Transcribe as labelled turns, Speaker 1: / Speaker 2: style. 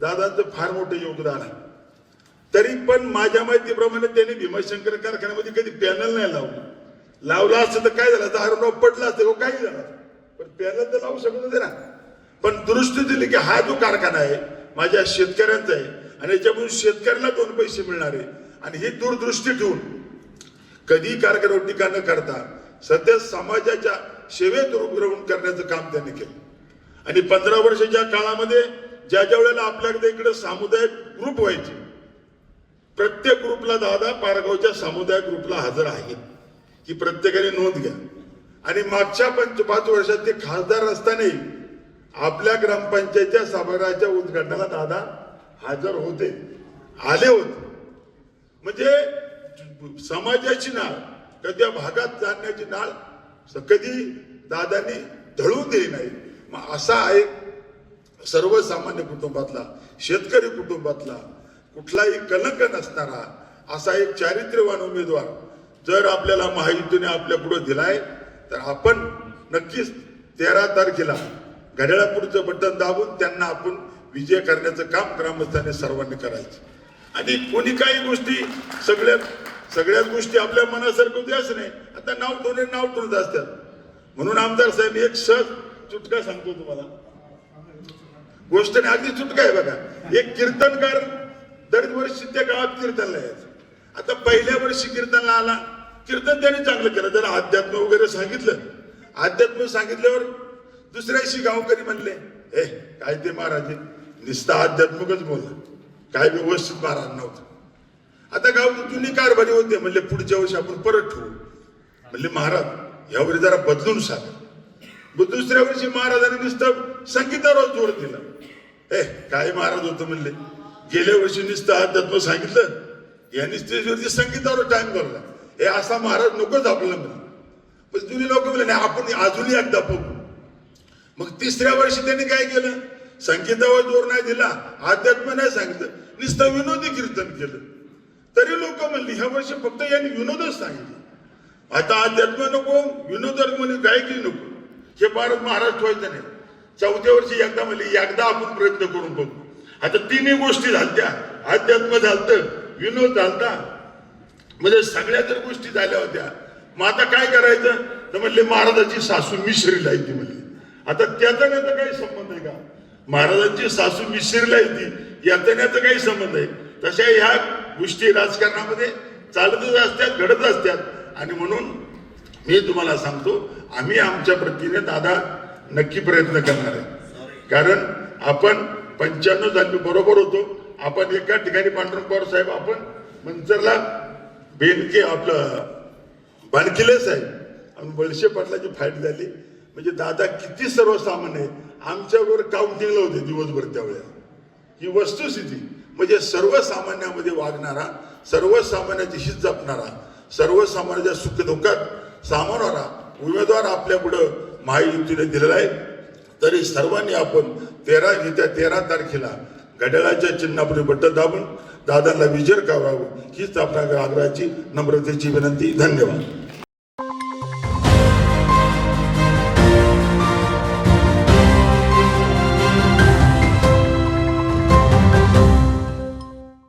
Speaker 1: दादांचं फार मोठं योगदान आहे. तरी पण माझ्या माहितीप्रमाणे त्यांनी भीमाशंकर कारखान्यामध्ये कधी पॅनल नाही लावलं. लावला असतं तर काय झालं? दारूराव पडला असतं हो, काही झालं पण पॅनल तर लावू शकत होते ना. पण दुरुस्ती दिली की हा जो कारखाना आहे माझ्या शेतकऱ्यांचा आहे आणि याच्यामधून शेतकऱ्याला दोन पैसे मिळणार. आहे आणि ही दूरदृष्टी ठेवून कधी कारखान्यावर टीका न करता सध्या समाजाच्या सेवेत उभं करण्याचं काम त्यांनी केलं. आणि पंधरा वर्षाच्या काळामध्ये ज्या ज्या वेळेला आपल्याकडे इकडे सामुदायिक ग्रुप व्हायचे प्रत्येक ग्रुपला दादा पारगावच्या सामुदायिक ग्रुपला हजर आहे ही प्रत्येकाने नोंद घ्या. आणि मागच्या पंच पाच वर्षात ते खासदार असतानाही आपल्या ग्रामपंचायतच्या सभागृहाच्या उद्घाटनाला दादा हजर होते. आले होते. म्हणजे समाजाची नाळ कधी भागात जाणण्याची नाळ कधी दादांनी धळू दिली नाही. मग असा एक सर्वसामान्य कुटुंबातला शेतकरी कुटुंबातला कुठलाही कलंक नसणारा असा एक चारित्र्यवान उमेदवार जर आपल्याला महायुतीने आपल्या पुढे दिलाय तर आपण नक्कीच तेरा तारखेला घड्याळापूरचं बटन दाबून त्यांना आपण विजय करण्याचं काम ग्रामस्थांनी सर्वांनी करायचं. आणि कोणी काही गोष्टी सगळ्या सगळ्याच गोष्टी आपल्या मनासारखं द्याच नाही. आता नाव ठेवणे नाव ठेवत असतात. म्हणून आमदार साहेब एक सहज चुटका सांगतो तुम्हाला. गोष्ट अगदी चुटका आहे बघा. एक कीर्तनकार दरवर्षी त्या गावात कीर्तनला यायचं. आता पहिल्या वर्षी कीर्तनला आला. कीर्तन त्याने चांगलं केलं. जरा अध्यात्म वगैरे सांगितलं. अध्यात्म सांगितल्यावर दुसऱ्याशी गावकरी म्हणले हे काय ते महाराज? निस्ता अध्यात्मकच बोलला. काय व्यवस्थित महाराज नव्हतं. आता गावची जुनी कारभारी होते. म्हणले पुढच्या वर्षी आपण परत ठेवू. म्हणले महाराज यावर जरा बदलून सांगा. दुसऱ्या वर्षी महाराजांनी नुसतं संगीतावर जोर दिला. ए काय महाराज होतं म्हणले? गेल्या वर्षी नुसतं अध्यात्म सांगितलं. यांनी स्टेजवरती संगीतावर टाइम करला हे असा महाराज नकोच आपल्याला म्हणले पण जुनी लोक म्हणले नाही आपण अजूनही एकदा बघू. मग तिसऱ्या वर्षी त्यांनी काय केलं? संगीतावर जोर नाही दिला. अध्यात्म नाही सांगितलं. नुसतं विनोदी कीर्तन केलं. तरी लोक म्हणली ह्या वर्षी फक्त यांनी विनोदच सांगितलं. आता अध्यात्म नको विनोद म्हणे गायकी नको. हे भारत महाराष्ट्र व्हायचं नाही. चौथ्या वर्षी एकदा म्हणजे एकदा आपण प्रयत्न करून बघू. आता तिन्ही गोष्टी झालत्या. अध्यात्म झालतं विनोद झालता. म्हणजे सगळ्या तर गोष्टी झाल्या होत्या. मग आता काय करायचं? तर म्हणले महाराजाची सासू मिश्रीला येते म्हणले. आता त्याचा त्याचा काही संबंध आहे का? महाराजांची सासू मिश्रीला येते. याचा त्याचा काही संबंध आहे. तशा ह्या गोष्टी राजकारणामध्ये चालतच असतात घडत असतात. आणि म्हणून मी तुम्हाला सांगतो आम्ही आमच्या प्रतीने दादा नक्की प्रयत्न करणार आहे. कारण आपण पंच्याण्णव झाली बरोबर होतो. आपण एका ठिकाणी पांडुरंग पवार साहेब आपण मंचरला बेनके आपलं बाणकिले साहेब आणि वळशे पाटलाची फाईट झाली. म्हणजे दादा किती सर्वसामान्य आहे. आमच्याबरोबर काउंटिंगला होते दिवसभर त्यावेळेला. ही वस्तुस्थिती. म्हणजे सर्वसामान्यामध्ये वागणारा सर्वसामान्याची हित जपणारा सर्वसामान्याच्या सुखदुःखात सामावणारा उमेदवार आपल्या पुढं महायुतीने दिलेला आहे. तरी सर्वांनी आपण तेरा येत्या तेरा तारखेला घड्याळाच्या चिन्हापुढे बट्ट दाबून दादांना विजय करावं हीच आपल्या आग्रहाची नम्रतेची विनंती. धन्यवाद.